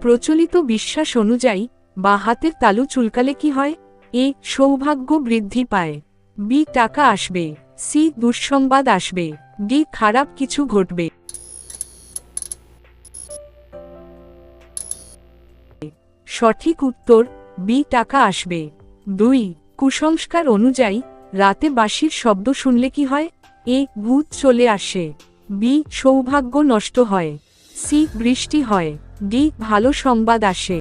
প্রচলিত বিশ্বাস অনুযায়ী, বা হাতের তালু চুলকালে কি হয়? এ, সৌভাগ্য বৃদ্ধি পায়। বি, টাকা আসবে। সি, দুঃসংবাদ আসবে। ডি, খারাপ কিছু ঘটবে। সঠিক উত্তর, বি, টাকা আসবে। দুই, কুসংস্কার অনুযায়ী, রাতে বাঁশির শব্দ শুনলে কি হয়? এ, ভূত চলে আসে। বি, সৌভাগ্য নষ্ট হয়। সি, বৃষ্টি হয়। ডি ভালো সংবাদ আসে।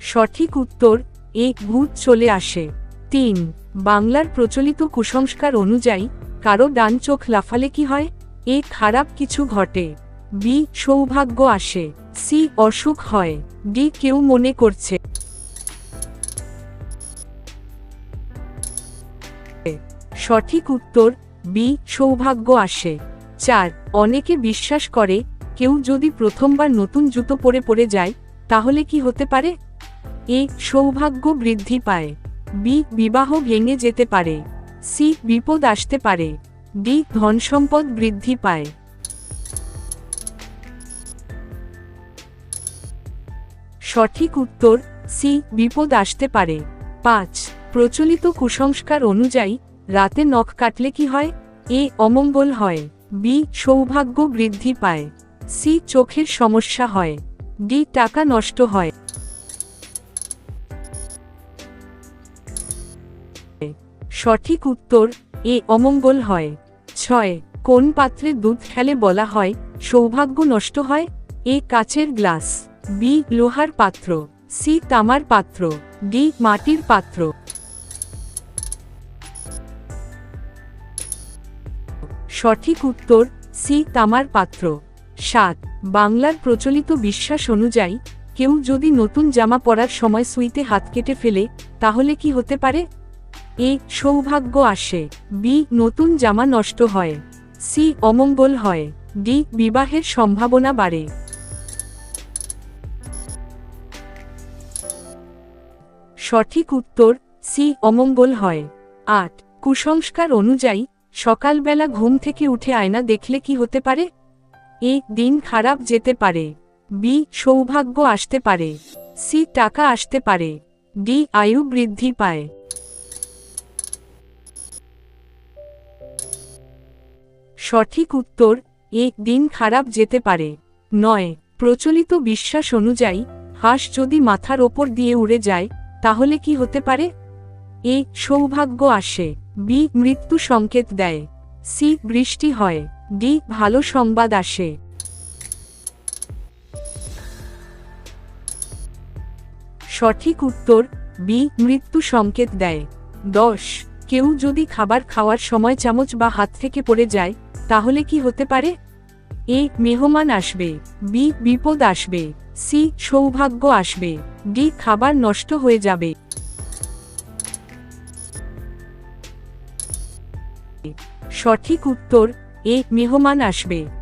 সঠিক উত্তর, এ ভূত চলে আসে। তিন, বাংলার প্রচলিত কুসংস্কার অনুযায়ী, কারও ডান চোখ লাফালে কি হয়? এ খারাপ কিছু ঘটে। বি, সৌভাগ্য আসে। সি, অসুখ হয়। ডি, কেউ মনে করছে। সঠিক উত্তর বি সৌভাগ্য আসে। চার, অনেকে বিশ্বাস করে, কেউ যদি প্রথমবার নতুন জুতো পরে পরে যায়, তাহলে কি হতে পারে? এ, সৌভাগ্য বৃদ্ধি পায়। বি বিবাহ ভেঙে যেতে পারে। সি বিপদ আসতে পারে। ডি ধনসম্পদ বৃদ্ধি পায়। সঠিক উত্তর সি বিপদ আসতে পারে। পাঁচ, প্রচলিত কুসংস্কার অনুযায়ী রাতে নখ কাটলে কি হয়? এ অমঙ্গল হয়। বি সৌভাগ্য বৃদ্ধি পায়। সি চোখের সমস্যা হয়। ডি টাকা নষ্ট হয়। সঠিক উত্তর, এ অমঙ্গল হয়। ছয়, কোন পাত্রে দুধ খেলে বলা হয় সৌভাগ্য নষ্ট হয়? এ কাচের গ্লাস। বি লোহার পাত্র। সি তামার পাত্র। ডি মাটির পাত্র। সঠিক উত্তর, সি তামার পাত্র। সাত, বাংলার প্রচলিত বিশ্বাস অনুযায়ী, কেউ যদি নতুন জামা পরার সময় সুইতে হাত কেটে ফেলে, তাহলে কি হতে পারে? এ, সৌভাগ্য আসে। বি, নতুন জামা নষ্ট হয়। সি, অমঙ্গল হয়। ডি, বিবাহের সম্ভাবনা বাড়ে। সঠিক উত্তর, সি, অমঙ্গল হয়। আট, কুসংস্কার অনুযায়ী সকালবেলা ঘুম থেকে উঠে আয়না দেখলে কি হতে পারে? এ, দিন খারাপ যেতে পারে। বি, সৌভাগ্য আসতে পারে। সি, টাকা আসতে পারে। ডি, আয়ু বৃদ্ধি পায়। সঠিক উত্তর, এ, দিন খারাপ যেতে পারে। নয়, প্রচলিত বিশ্বাস অনুযায়ী, হাঁস যদি মাথার ওপর দিয়ে উড়ে যায়, তাহলে কি হতে পারে? এ সৌভাগ্য আসে। বি মৃত্যু সংকেত দেয়। সি বৃষ্টি হয়। ডি ভালো সংবাদ আসে। সঠিক উত্তর, বি মৃত্যু সংকেত দেয়। দশ, কেউ যদি খাবার খাওয়ার সময় চামচ বা হাত থেকে পড়ে যায়, তাহলে কি হতে পারে? এ মেহমান আসবে। বি বিপদ আসবে। সি সৌভাগ্য আসবে। ডি খাবার নষ্ট হয়ে যাবে। সঠিক উত্তর এ মেহমান আসবে।